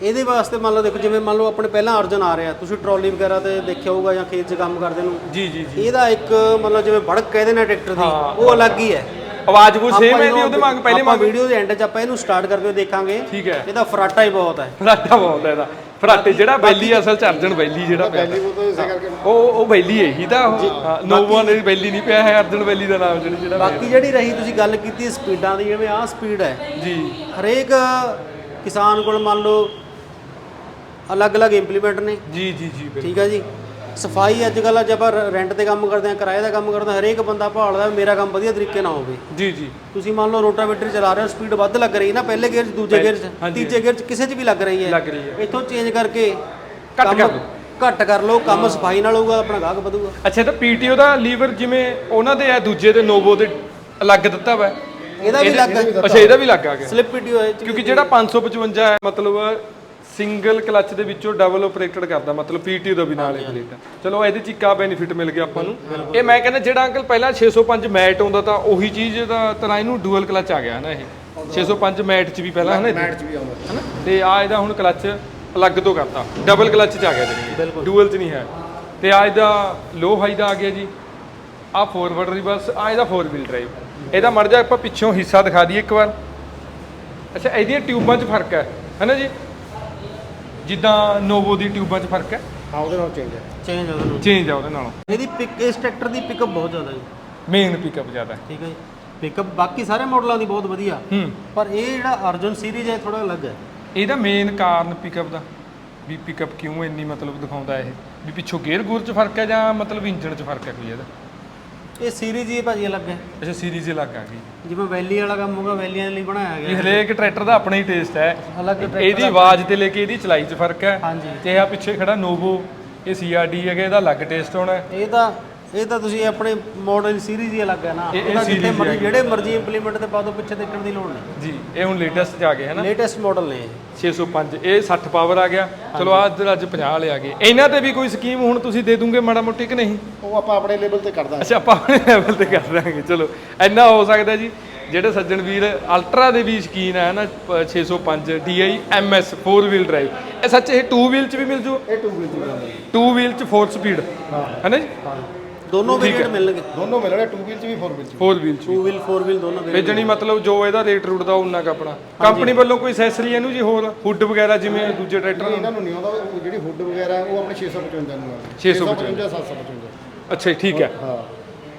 C: ਇਹਦੇ ਵਾਸਤੇ ਮੰਨ ਲਓ ਦੇਖੋ ਜਿਵੇਂ ਮੰਨ ਲਓ ਆਪਣੇ ਪਹਿਲਾਂ ਅਰਜਨ ਆ ਰਿਹਾ ਤੁਸੀਂ ਟਰਾਲੀ ਵਗੈਰਾ ਤੇ ਦੇਖਿਆ ਹੋਊਗਾ ਜਾਂ ਖੇਤ 'ਚ ਕੰਮ ਕਰਦੇ ਨੂੰ।
A: ਜੀ ਜੀ ਜੀ।
C: ਇਹਦਾ ਇੱਕ ਮਤਲਬ ਜਿਵੇਂ ਭੜਕ ਕਹਿੰਦੇ ਨੇ ਟਰੈਕਟਰ ਦੀ ਉਹ ਅਲੱਗ ਹੀ ਹੈ।
A: ਆਵਾਜ਼ ਉਹ ਸੇਮ ਹੈ
C: ਜਦੋਂ
A: ਉਹਦੇ ਵਾਂਗ ਪਹਿਲੇ
C: ਆਪਾਂ
A: ਵਾਂਗ।
C: ਵੀਡੀਓ ਦੇ ਐਂਡ 'ਚ ਆਪਾਂ ਇਹਨੂੰ ਸਟਾਰਟ ਕਰਕੇ ਦੇਖਾਂਗੇ
A: ਠੀਕ ਹੈ।
C: ਇਹਦਾ ਫਰਾਟਾ ਹੀ ਬਹੁਤ ਹੈ।
A: ਫਰਾਟਾ ਬਹੁਤ ਹੈ ਇਹਦਾ। ਫਰਾਟੇ ਜਿਹੜਾ ਬੈਲੀ ਅਸਲ ਚ ਅਰਜਨ ਬੈਲੀ ਜਿਹੜਾ ਪਿਆ
B: ਉਹ ਤਾਂ ਇਸੇ ਕਰਕੇ
A: ਉਹ ਉਹ ਬੈਲੀ ਇਹੀ ਤਾਂ ਉਹ। ਨੋਵਾ ਨੇ ਬੈਲੀ ਨਹੀਂ ਪਿਆ ਹੈ ਅਰਜਨ ਬੈਲੀ ਦਾ ਨਾਮ ਜਿਹੜੀ ਜਿਹੜਾ
C: ਬਾਕੀ ਜਿਹੜੀ ਰਹੀ ਤੁਸੀਂ ਗੱਲ ਕੀਤੀ ਸਪੀਡਾਂ ਦੀ ਜਿਵੇਂ ਆਹ ਸਪੀਡ ਹੈ।
A: ਜੀ।
C: ਹਰੇਕ ਕਿਸਾਨ ਕੋਲ ਮੰਨ ਲਓ ਅਲੱਗ-ਅਲੱਗ ਇੰਪਲੀਮੈਂਟ ਨੇ।
A: ਜੀ ਜੀ ਜੀ
C: ਠੀਕ ਹੈ ਜੀ। ਸਫ਼ਾਈ ਅੱਜ ਅੱਜ ਆਪਾਂ ਰੈਂਟ ਤੇ ਕੰਮ ਕਰਦੇ ਆ ਕਿਰਾਏ ਦਾ ਕੰਮ ਕਰਦੇ ਹਾਂ ਹਰੇਕ ਬੰਦਾ ਭਾਲਦਾ ਮੇਰਾ ਕੰਮ ਵਧੀਆ ਤਰੀਕੇ ਨਾਲ ਹੋਵੇ।
A: ਜੀ ਜੀ।
C: ਤੁਸੀਂ ਮੰਨ ਲਓ ਰੋਟਾਵੇਟਰ ਚਲਾ ਰਹੇ ਹੋ ਸਪੀਡ ਵੱਧ ਲੱਗ ਰਹੀ ਹੈ ਨਾ ਪਹਿਲੇ ਗੇਅਰ 'ਚ ਦੂਜੇ ਗੇਅਰ 'ਚ। ਤੀਜੇ ਗੇਅਰ 'ਚ ਕਿਸੇ 'ਚ ਵੀ ਲੱਗ ਰਹੀ ਹੈ।
A: ਲੱਗ ਰਹੀ ਹੈ।
C: ਇੱਥੋਂ ਚੇਂਜ ਕਰਕੇ
A: ਘੱਟ ਕਰ ਲਓ।
C: ਘੱਟ ਕਰ ਲਓ ਕੰਮ ਸਫ਼ਾਈ ਨਾਲ ਹੋਊਗਾ ਆਪਣਾ ਗਾਹਕ ਵਧੂਗਾ।
A: ਅੱਛਾ ਤਾਂ ਪੀਟੀਓ ਦਾ ਲੀਵਰ ਜਿਵੇਂ ਉਹਨਾਂ ਦੇ ਆ ਦੂਜੇ ਦੇ ਨੋਵੋ ਦੇ ਅਲੱਗ ਦਿੱਤਾ ਵਾ।
C: ਇਹਦਾ ਵੀ ਲੱਗ
A: ਅੱਛਾ ਇਹਦਾ ਵੀ ਲੱਗ ਆ ਗਿਆ।
C: ਸਲਿੱਪ ਪੀਟੀਓ ਹੈ।
A: ਕਿਉਂਕਿ ਜਿਹੜਾ 555 ਹੈ ਮਤਲਬ ਸਿੰਗਲ ਕਲਚ ਦੇ ਵਿੱਚੋਂ ਡਬਲ ਆਪਰੇਟਡ ਕਰਦਾ ਮਤਲਬ ਪੀਟੀਓ ਦਾ ਵੀ ਨਾਲ ਹੀ ਪਲੇਟ ਚਲੋ ਇਹਦੇ ਚ ਇੱਕ ਆ ਬੈਨੀਫਿਟ ਮਿਲ ਗਿਆ ਆਪਾਂ ਨੂੰ। ਇਹ ਮੈਂ ਕਹਿੰਦਾ ਜਿਹੜਾ ਅੰਕਲ ਪਹਿਲਾਂ 605 ਮੈਟ ਆਉਂਦਾ ਤਾਂ ਉਹੀ ਚੀਜ਼ ਦਾ ਤਰ੍ਹਾਂ ਇਹਨੂੰ ਡੂਅਲ ਕਲਚ ਆ ਗਿਆ ਨਾ ਇਹ। 605 ਮੈਟ ਚ ਵੀ ਪਹਿਲਾਂ ਹੈ ਨਾ
B: ਮੈਟ 'ਚ ਵੀ ਆਉਂਦਾ
A: ਹਨਾ? ਤੇ ਆ ਇਹਦਾ ਹੁਣ ਕਲਚ ਅਲੱਗ ਤੋਂ ਕਰਤਾ। ਡਬਲ ਕਲਚ ਚ ਆ ਗਿਆ ਜਿਹੜੀ ਡੂਅਲ ਚ ਨਹੀਂ ਹੈ। ਤੇ ਆ ਇਹਦਾ ਲੋ ਹਾਈ ਦਾ ਆ ਗਿਆ ਜੀ। ਆ ਫੋਰਵਰਡ ਰਿਵਰਸ ਆ ਇਹਦਾ 4 ਵੀਲ ਡਰਾਈਵ ਇਹਦਾ ਮੜ ਜਾ ਆਪਾਂ ਪਿੱਛੋਂ ਹਿੱਸਾ ਦਿਖਾ ਦਈਏ ਇੱਕ ਵਾਰ। ਅੱਛਾ ਇਹਦੀਆਂ ਟਿਊਬਾਂ 'ਚ ਫ਼ਰਕ ਹੈ ਹੈਨਾ ਜੀ? ਜਿੱਦਾਂ ਨੋਵੋ ਦੀ ਟਿਊਬਾਂ 'ਚ ਫ਼ਰਕ ਹੈ?
B: ਹਾਂ ਉਹਦੇ ਨਾਲ ਚੇਂਜ ਹੈ।
C: ਚੇਂਜ ਉਹਦੇ ਨਾਲ।
A: ਚੇਂਜ ਆ ਉਹਦੇ ਨਾਲੋਂ।
C: ਇਹਦੀ ਪਿਕ ਇਸ ਟਰੈਕਟਰ ਦੀ ਪਿਕਅਪ ਬਹੁਤ ਜ਼ਿਆਦਾ ਹੈ
A: ਮੇਨ ਪਿਕਅਪ ਜ਼ਿਆਦਾ। ਹੈ
C: ਠੀਕ ਹੈ ਜੀ। ਪਿਕਅਪ ਬਾਕੀ ਸਾਰੇ ਮਾਡਲਾਂ ਦੀ ਬਹੁਤ ਵਧੀਆ।
A: ਹੂੰ।
C: ਪਰ ਇਹ ਜਿਹੜਾ ਅਰਜਨ ਸੀਰੀਜ਼ ਹੈ ਥੋੜਾ ਅਲੱਗ ਹੈ।
A: ਇਹਦਾ ਮੇਨ ਕਾਰਨ ਪਿਕਅਪ ਦਾ ਵੀ ਪਿਕਅਪ ਕਿਉਂ ਇੰਨੀ ਮਤਲਬ ਦਿਖਾਉਂਦਾ ਇਹ? ਵੀ ਪਿੱਛੋਂ ਗੇਅਰ ਗੂਰ 'ਚ ਫ਼ਰਕ ਹੈ ਜਾਂ ਮਤਲਬ ਇੰਜਨ 'ਚ ਫ਼ਰਕ ਹੈ ਕੋਈ ਇਹਦਾ?
C: ਇਹ ਸੀਰੀਜ਼ ਹੀ ਭਾਜੀ ਅਲੱਗ ਹੈ।
A: ਅੱਛਾ ਸੀਰੀਜ਼ ਅਲੱਗ ਆ ਗਈ
C: ਜਿਵੇਂ ਵੈਲੀ ਵਾਲਾ ਕੰਮ ਹੋਗਾ ਵੈਲੀਆਂ ਲਈ ਬਣਾਇਆ
A: ਇਹ
C: ਗਿਆ
A: ਹਰੇਕ ਟਰੈਕਟਰ ਦਾ ਆਪਣਾ ਹੀ ਟੇਸਟ ਹੈ।
C: ਅਲੱਗ ਟਰੈਕਟਰ
A: ਇਹਦੀ ਆਵਾਜ਼ ਤੇ ਲੈ ਕੇ ਇਹਦੀ ਚਲਾਈ 'ਚ ਫ਼ਰਕ ਹੈ।
C: ਹਾਂਜੀ।
A: ਤੇ ਆ ਪਿੱਛੇ ਖੜਾ ਨੋਵੋ ਇਹ ਸੀਆਰਡੀ ਹੈਗਾ ਇਹਦਾ ਅਲੱਗ ਟੇਸਟ ਹੋਣਾ ਹੈ।
C: ਇਹ ਤਾਂ ਇਹ ਤਾਂ ਤੁਸੀਂ ਆਪਣੇ ਮਾਡਲ ਸੀਰੀਜ਼ ਹੀ ਅਲੱਗ ਹੈ ਨਾ।
A: ਇਹ- ਇਹ
C: ਇਹਦਾ ਜਿੱਥੇ
A: series ਹੀ
C: ਮਰਜ਼ੀ। ਜਿਹੜੇ ਮਰਜ਼ੀ ਇੰਪਲੀਮੈਂਟ ਤੇ ਪਾ ਪਿੱਛੇ ਦੇਖਣ ਦੀ ਲੋੜ ਨਹੀਂ।
A: ਜੀ ਇਹ ਹੁਣ ਲੇਟੈਸਟ 'ਚ ਆ ਗਏ ਹੈ ਨਾ?
C: ਲੇਟੈਸਟ ਮਾਡਲ ਨੇ ਇਹ।
A: 605 ਇਹ 60 ਪਾਵਰ ਆ ਗਿਆ। ਚਲੋ ਅੱਜ ਅੱਜ 50 ਵਾਲੇ ਆ ਗਏ। ਇਹਨਾਂ ਤੇ ਵੀ ਕੋਈ ਸਕੀਮ ਹੁਣ ਤੁਸੀਂ ਦੇ ਦੂਗੇ ਮਾੜਾ ਮੋਟੀ ਕਿ ਨਹੀਂ?
B: ਉਹ ਆਪਾਂ ਆਪਣੇ ਲੈਵਲ ਤੇ ਕਰਦਾ
A: ਅੱਛਾ ਆਪਾਂ ਆਪਣੇ ਲੈਵਲ ਤੇ ਕਰ ਦਾਂਗੇ। ਚਲੋ ਇੰਨਾ ਹੋ ਸਕਦਾ ਜੀ। ਜਿਹੜੇ ਸੱਜਣ ਵੀਰ ਅਲਟਰਾ ਦੇ ਵੀ ਸ਼ਕੀਨ ਹੈ ਨਾ? ਪ- 605 DI MS 4 ਵੀਲ ਡਰਾਈਵ ਇਹ ਸੱਚ ਇਹ 2 ਵੀਲ ਚ ਵੀ ਮਿਲ ਜੂ?
B: ਇਹ 2 ਵੀਲ ਚ ਵੀ ਆਉਂਦਾ
A: 2 ਵੀਲ ਚ 4 ਸਪੀਡ ਹੈ। ਨਾ ਜੀ?
C: ਦੋਨੋਂ ਵੇਰੀਐਂਟ ਮਿਲਣਗੇ।
B: ਦੋਨੋਂ ਮਿਲਣੇ 2 ਵੀਲ ਚ ਵੀ 4 ਵੀਲ ਚ
A: 4 ਵੀਲ ਚ
C: 2 ਵੀਲ 4 ਵੀਲ ਦੋਨੋਂ
A: ਇਹ ਜਣੀ ਮਤਲਬ ਜੋ ਇਹਦਾ ਰੇਟ ਰੂਟ ਦਾ ਉਹਨਾਂ ਕ ਆਪਣਾ। ਕੰਪਨੀ ਵੱਲੋਂ ਕੋਈ ਅਸੈਸਰੀ ਇਹਨੂੰ ਜੀ ਹੋਰ? ਹੁੱਡ ਵਗੈਰਾ ਜਿਵੇਂ ਦੂਜੇ ਟਰੈਕਟਰ
B: ਇਹਨਾਂ ਨੂੰ? ਨਹੀਂ ਆਉਂਦਾ ਉਹ ਜਿਹੜੀ ਹੁੱਡ ਵਗੈਰਾ ਹੈ, ਉਹ ਆਪਣੇ 655 ਨੂੰ ਆਉਂਦਾ
A: 655
B: 755
A: ਅੱਛਾ ਜੀ, ਠੀਕ ਹੈ।
B: ਹਾਂ।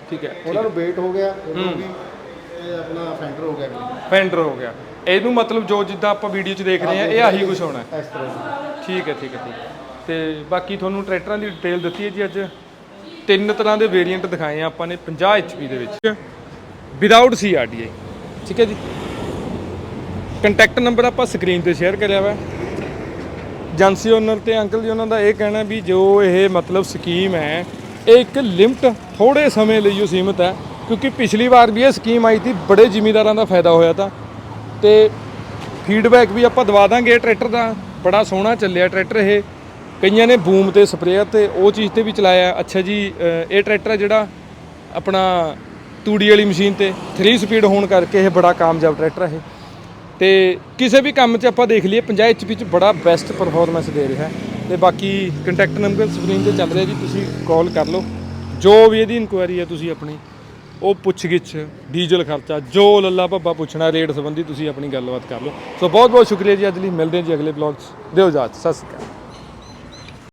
A: ਠੀਕ ਹੈ
B: ਉਹਨਾਂ ਨੂੰ ਵੇਟ ਹੋ ਗਿਆ ਉਹਨੂੰ ਵੀ ਇਹ ਆਪਣਾ ਫੈਂਡਰ ਹੋ ਗਿਆ। ਵੀ,
A: ਫੈਂਡਰ ਹੋ ਗਿਆ। ਇਹਨੂੰ ਮਤਲਬ ਜੋ ਜਿੱਦਾਂ ਆਪਾਂ ਵੀਡੀਓ 'ਚ ਦੇਖ ਰਹੇ ਆ ਇਹ ਆਹੀ ਕੁਝ ਹੋਣਾ ਹੈ।
B: ਇਸ ਤਰ੍ਹਾਂ। ਦੀ।
A: ਠੀਕ ਹੈ ਠੀਕ ਹੈ ਠੀਕ ਹੈ। ਤੇ ਬਾਕੀ ਤੁਹਾਨੂੰ ਟਰੈਕਟਰਾਂ ਦੀ ਡਿਟੇਲ ਦਿੱਤੀ ਹੈ ਜੀ ਅੱਜ? ਤਿੰਨ ਤਰ੍ਹਾਂ ਦੇ ਵੇਰੀਐਂਟ ਦਿਖਾਏ ਆ ਆਪਾਂ ਨੇ 50 HP ਦੇ ਵਿੱਚ। ਵਿਦਆਊਟ CRDI ਠੀਕ ਹੈ ਜੀ? ਕੰਟੈਕਟ ਨੰਬਰ ਆਪਾਂ ਸਕਰੀਨ ਤੇ ਸ਼ੇਅਰ ਕਰਿਆ ਵਾ। ਏਜੰਸੀ ਓਨਰ ਤੇ ਅੰਕਲ ਜੀ, ਉਹਨਾਂ ਦਾ ਇਹ ਕਹਿਣਾ ਵੀ ਜੋ ਇਹ ਮਤਲਬ ਸਕੀਮ ਹੈ, ਇਹ ਇੱਕ ਲਿਮਟ ਥੋੜੇ ਸਮੇਂ ਲਈ ਉਹ ਸੀਮਿਤ ਹੈ, ਕਿਉਂਕਿ ਪਿਛਲੀ ਵਾਰ ਵੀ ਇਹ ਸਕੀਮ ਆਈ ਸੀ, ਬੜੇ ਜ਼ਿਮੀਦਾਰਾਂ ਦਾ ਫਾਇਦਾ ਹੋਇਆ ਤਾਂ। ਤੇ ਫੀਡਬੈਕ ਵੀ ਆਪਾਂ ਦਵਾ ਦਾਂਗੇ ਟਰੈਕਟਰ ਦਾ ਬੜਾ ਸੋਹਣਾ ਚੱਲਿਆ ਟਰੈਕਟਰ ਇਹ। ਕਈਆਂ ਨੇ ਬੂਮ ਤੇ ਸਪਰੇਅਰ ਤੇ ਉਹ ਚੀਜ਼ ਤੇ ਵੀ ਚਲਾਇਆ। ਅੱਛਾ ਜੀ ਇਹ ਟਰੈਕਟਰ ਹੈ ਜਿਹੜਾ ਆਪਣਾ ਤੂੜੀ ਵਾਲੀ ਮਸ਼ੀਨ ਤੇ 3 ਸਪੀਡ ਹੋਣ ਕਰਕੇ ਇਹ ਬੜਾ ਕਾਮਯਾਬ ਟਰੈਕਟਰ ਹੈ ਇਹ। ਤੇ ਕਿਸੇ ਵੀ ਕੰਮ 'ਚ ਆਪਾਂ ਦੇਖ ਲਈਏ 50 HP 'ਚ ਬੜਾ ਬੈਸਟ ਪਰਫਾਰਮੈਂਸ ਦੇ ਰਿਹਾ। ਹੈ ਤੇ ਬਾਕੀ ਕੰਟੈਕਟ ਨੰਬਰ ਸਕਰੀਨ ਤੇ ਚੱਲ ਰਿਹਾ ਜੀ, ਤੁਸੀਂ ਕਾਲ ਕਰ ਲਓ। ਜੋ ਵੀ ਇਹਦੀ ਇਨਕੁਆਇਰੀ ਹੈ ਤੁਸੀਂ ਆਪਣੀ, ਉਹ ਪੁੱਛਗਿੱਛ, ਡੀਜ਼ਲ ਖਰਚਾ, ਜੋ ਲੱਲਾ ਭੱਬਾ ਪੁੱਛਣਾ, ਰੇਟ ਸੰਬੰਧੀ ਤੁਸੀਂ ਆਪਣੀ ਗੱਲਬਾਤ ਕਰ ਲਓ। ਸੋ ਬਹੁਤ ਬਹੁਤ ਸ਼ੁਕਰੀਆ ਜੀ, ਅੱਜ ਲਈ ਮਿਲਦੇ ਹਾਂ ਜੀ ਅਗਲੇ ਬਲੌਗ 'ਚ। ਦਿਓ ਇਜਾਜ਼ਤ, ਸਤਿ ਸ਼੍ਰੀ ਅਕਾਲ।